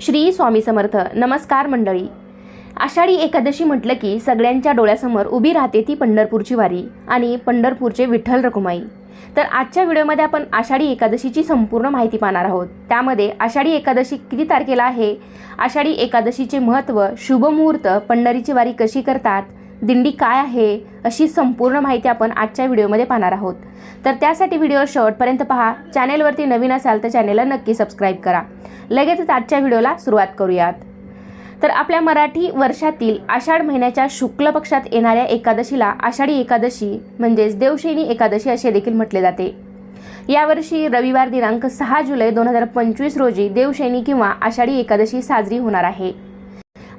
श्री स्वामी समर्थ. नमस्कार मंडळी. आषाढी एकादशी म्हटलं की सगळ्यांच्या डोळ्यासमोर उभी राहते ती पंढरपूरची वारी आणि पंढरपूरचे विठ्ठल रखुमाई. तर आजच्या व्हिडिओमध्ये आपण आषाढी एकादशीची संपूर्ण माहिती पाहणार आहोत. त्यामध्ये आषाढी एकादशी किती तारखेला आहे? आषाढी एकादशीचे महत्त्व शुभमुहूर्त पंढरीची वारी कशी करतात? दिंडी काय आहे अशी संपूर्ण माहिती आपण आजच्या व्हिडिओमध्ये पाहणार आहोत. तर त्यासाठी व्हिडिओ शेवटपर्यंत पहा. चॅनेलवरती नवीन असाल तर चॅनेलला नक्की सबस्क्राईब करा. लगेचच आजच्या व्हिडिओला सुरुवात करूयात. तर आपल्या मराठी वर्षातील आषाढ महिन्याच्या शुक्ल पक्षात येणाऱ्या एकादशीला आषाढी एकादशी म्हणजेच देवशैनी एकादशी असे देखील म्हटले जाते. यावर्षी रविवार दिनांक सहा जुलै दोन हजार पंचवीस रोजी देवशैनी किंवा आषाढी एकादशी साजरी होणार आहे.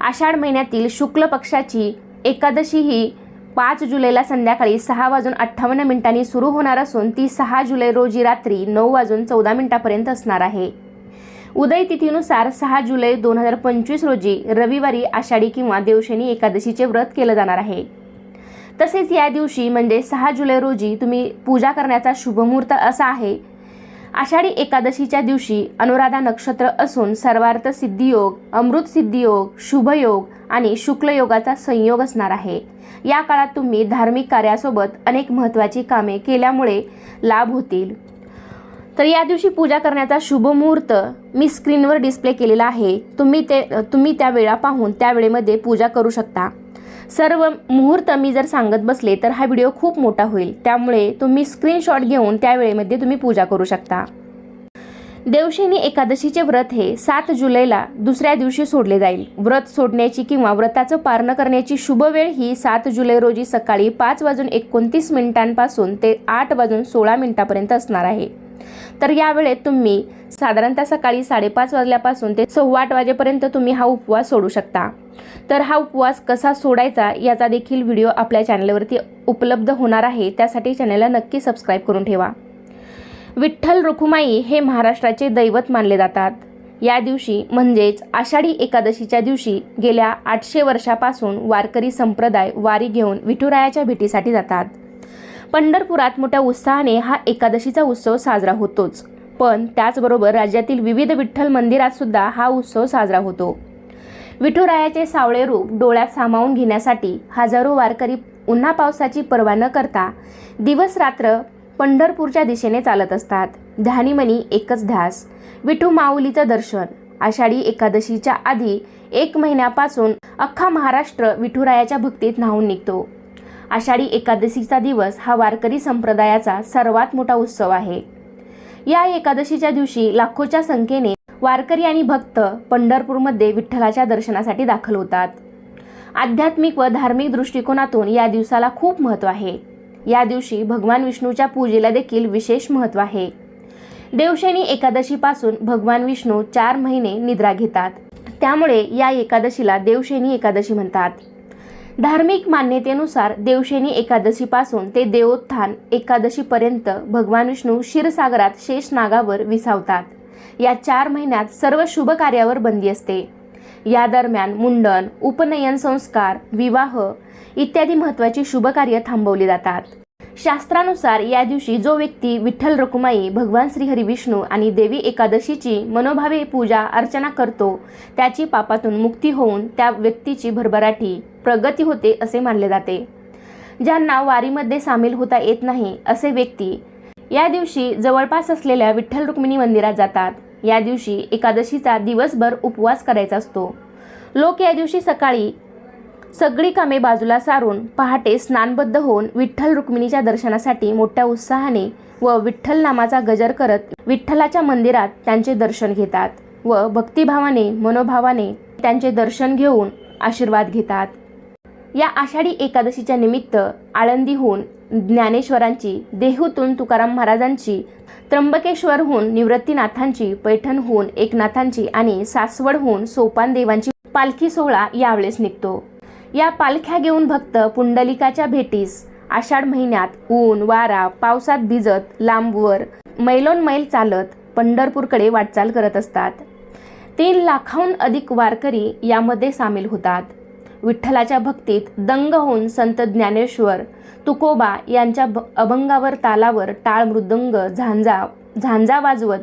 आषाढ महिन्यातील शुक्ल पक्षाची एकादशी ही पाच जुलैला संध्याकाळी सहा वाजून अठ्ठावन्न मिनिटांनी सुरू होणार असून ती सहा जुलै रोजी रात्री नऊ वाजून चौदा मिनिटापर्यंत असणार आहे. उदय तिथीनुसार सहा जुलै दोन हजार पंचवीस रोजी रविवारी आषाढी किंवा देवशनी एकादशीचे व्रत केलं जाणार आहे. तसेच या दिवशी म्हणजे सहा जुलै रोजी तुम्ही पूजा करण्याचा शुभमुहूर्त असा आहे आषाढी एकादशीच्या दिवशी अनुराधा नक्षत्र असून सर्वार्थ सिद्धियोग अमृत सिद्धियोग शुभयोग आणि शुक्लयोगाचा संयोग असणार आहे. या काळात तुम्ही धार्मिक कार्यासोबत अनेक महत्त्वाची कामे केल्यामुळे लाभ होतील. तर या दिवशी पूजा करण्याचा शुभ मुहूर्त मी स्क्रीनवर डिस्प्ले केलेला आहे. तुम्ही ते तुम्ही त्या वेळा पाहून त्या वेळेमध्ये पूजा करू शकता. सर्व मुहूर्त मी जर सांगत बसले तर हा व्हिडिओ खूप मोठा होईल. त्यामुळे तुम्ही स्क्रीनशॉट घेऊन त्यावेळेमध्ये तुम्ही पूजा करू शकता. देवशेनी एकादशीचे व्रत हे सात जुलैला दुसऱ्या दिवशी सोडले जाईल. व्रत सोडण्याची किंवा व्रताचं पारण करण्याची शुभ वेळ ही सात जुलै रोजी सकाळी पाच वाजून एकोणतीस मिनिटांपासून ते आठ वाजून सोळा मिनिटापर्यंत असणार आहे. तर यावेळेत तुम्ही साधारणतः सकाळी साडेपाच वाजल्यापासून ते सव्वा आठ वाजेपर्यंत तुम्ही हा उपवास सोडू शकता. तर हा उपवास कसा सोडायचा याचा देखील व्हिडिओ आपल्या चॅनलवरती उपलब्ध होणार आहे त्यासाठी चॅनलला नक्की सबस्क्राईब करून ठेवा. विठ्ठल रुखुमाई हे महाराष्ट्राचे दैवत मानले जातात. या दिवशी म्हणजेच आषाढी एकादशीच्या दिवशी गेल्या आठशे वर्षापासून वारकरी संप्रदाय वारी घेऊन विठुरायाच्या भेटीसाठी जातात. पंढरपुरात मोठ्या उत्साहाने हा एकादशीचा उत्सव साजरा होतोच. पण त्याचबरोबर राज्यातील विविध विठ्ठल मंदिरात सुद्धा हा उत्सव साजरा होतो. विठुरायाचे सावळे रूप डोळ्यात सामावून घेण्यासाठी हजारो वारकरी उन्हा पावसाची पर्वा न करता दिवस रात्र पंढरपूरच्या दिशेने चालत असतात. ध्यानीमनी एकच ध्यास विठू माऊलीचं दर्शन. आषाढी एकादशीच्या आधी एक महिन्यापासून अख्खा महाराष्ट्र विठुरायाच्या भक्तीत न्हावून निघतो. आषाढी एकादशीचा दिवस हा वारकरी संप्रदायाचा सर्वात मोठा उत्सव आहे. या एकादशीच्या दिवशी लाखोच्या संख्येने वारकरी आणि भक्त पंढरपूरमध्ये विठ्ठलाच्या दर्शनासाठी दाखल होतात. आध्यात्मिक व धार्मिक दृष्टिकोनातून या दिवसाला खूप महत्त्व आहे. या दिवशी भगवान विष्णूच्या पूजेला देखील विशेष महत्त्व आहे. देवशैनी एकादशीपासून भगवान विष्णू चार महिने निद्रा घेतात. त्यामुळे या एकादशीला देवशैनी एकादशी म्हणतात. धार्मिक मान्यतेनुसार देवशैनी एकादशीपासून ते देवोत्थान एकादशीपर्यंत भगवान विष्णू क्षीरसागरात शेष नागावर विसावतात. या चार महिन्यात सर्व शुभ कार्यावर बंदी असते. या दरम्यान मुंडन उपनयन संस्कार विवाह इत्यादी महत्त्वाची शुभ कार्य थांबवली जातात. शास्त्रानुसार या दिवशी जो व्यक्ती विठ्ठल रकुमाई भगवान श्रीहरी विष्णू आणि देवी एकादशीची मनोभावे पूजा अर्चना करतो त्याची पापातून मुक्ती होऊन त्या व्यक्तीची भरभराटी प्रगती होते असे मानले जाते. ज्यांना वारीमध्ये सामील होता येत नाही असे व्यक्ती या दिवशी जवळपास असलेल्या विठ्ठल रुक्मिणी मंदिरात जातात. या दिवशी एकादशीचा दिवसभर उपवास करायचा असतो. लोक या दिवशी सकाळी सगळी कामे बाजूला सारून पहाटे स्नानबद्ध होऊन विठ्ठल रुक्मिणीच्या दर्शनासाठी मोठ्या उत्साहाने व विठ्ठल नामाचा गजर करत विठ्ठलाच्या मंदिरात त्यांचे दर्शन घेतात व भक्तिभावाने मनोभावाने त्यांचे दर्शन घेऊन आशीर्वाद घेतात. या आषाढी एकादशीच्या निमित्त आळंदीहून ज्ञानेश्वरांची देहूतून तुकाराम महाराजांची त्र्यंबकेश्वरहून निवृत्तीनाथांची पैठणहून एकनाथांची आणि सासवडहून सोपानदेवांची पालखी सोहळा यावेळेस निघतो. या पालख्या घेऊन भक्त पुंडलिकाच्या भेटीस आषाढ महिन्यात ऊन वारा पावसात भिजत लांबवर मैलोन मैल चालत पंढरपूरकडे वाटचाल करत असतात. तीन लाखाहून अधिक वारकरी यामध्ये सामील होतात. विठ्ठलाच्या भक्तीत दंग होऊन संत ज्ञानेश्वर तुकोबा यांच्या भ- अभंगावर तालावर टाळ मृदंग झांजा झांजा वाजवत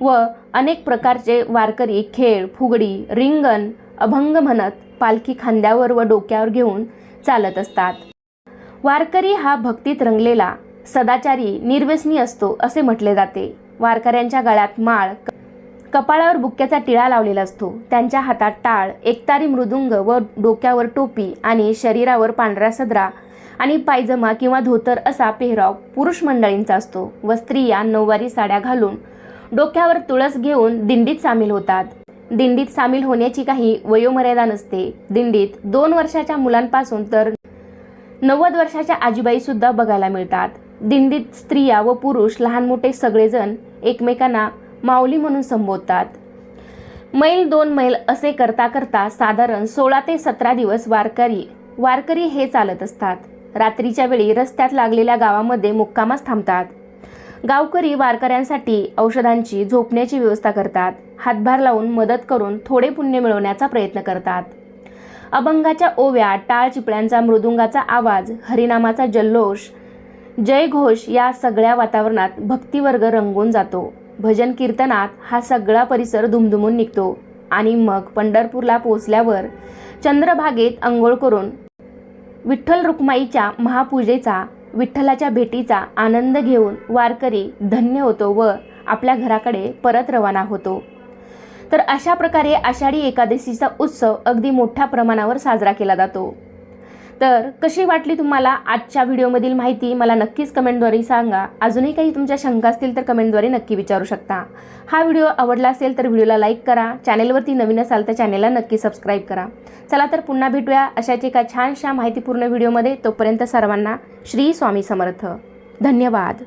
व अनेक प्रकारचे वारकरी खेळ फुगडी रिंगण अभंग म्हणत पालखी खांद्यावर व डोक्यावर घेऊन चालत असतात. वारकरी हा भक्तीत रंगलेला सदाचारी निर्व्यसनी असतो असे म्हटले जाते. वारकऱ्यांच्या गळ्यात माळ कपाळावर बुक्क्याचा टिळा लावलेला असतो. त्यांच्या हातात टाळ एकतारी मृदुंग व डोक्यावर टोपी आणि शरीरावर पांढरा सदरा आणि पायजमा किंवा धोतर असा पेहराव पुरुष मंडळींचा असतो व स्त्रिया नऊवारी साड्या घालून डोक्यावर तुळस घेऊन दिंडीत सामील होतात. दिंडीत सामील होण्याची काही वयोमर्यादा नसते. दिंडीत दोन वर्षाच्या मुलांपासून तर नव्वद वर्षाच्या आजीबाईसुद्धा बघायला मिळतात. दिंडीत स्त्रिया व पुरुष लहान मोठे सगळेजण एकमेकांना माऊली म्हणून संबोधतात. मैल दोन मैल असे करता करता साधारण सोळा ते सतरा दिवस वारकरी वारकरी हे चालत असतात. रात्रीच्या वेळी रस्त्यात लागलेल्या गावामध्ये मुक्कामास थांबतात. गावकरी वारकऱ्यांसाठी औषधांची झोपण्याची व्यवस्था करतात. हातभार लावून मदत करून थोडे पुण्य मिळवण्याचा प्रयत्न करतात. अभंगाच्या ओव्या टाळ चिपळ्यांचा मृदुंगाचा आवाज हरिनामाचा जल्लोष जयघोष या सगळ्या वातावरणात भक्तिवर्ग रंगून जातो. भजन कीर्तनात हा सगळा परिसर धुमधुमून निघतो आणि मग पंढरपूरला पोचल्यावर चंद्रभागेत अंघोळ करून विठ्ठल रुक्माईच्या महापूजेचा विठ्ठलाच्या भेटीचा आनंद घेऊन वारकरी धन्य होतो व आपल्या घराकडे परत रवाना होतो. तर अशा प्रकारे आषाढी एकादशीचा उत्सव अगदी मोठ्या प्रमाणावर साजरा केला जातो. तर कशी वाटली तुम्हाला आजच्या व्हिडिओमधील माहिती? मला नक्कीच कमेंटद्वारे सांगा. अजूनही काही तुमच्या शंका असतील तर कमेंटद्वारे नक्की विचारू शकता. हा व्हिडिओ आवडला असेल तर व्हिडिओला लाईक करा. चॅनेलवरती नवीन असाल तर चॅनेलला नक्की सबस्क्राईब करा. चला तर पुन्हा भेटूया अशाच एका छानशा माहितीपूर्ण व्हिडिओमध्ये. तोपर्यंत सर्वांना श्री स्वामी समर्थ. धन्यवाद.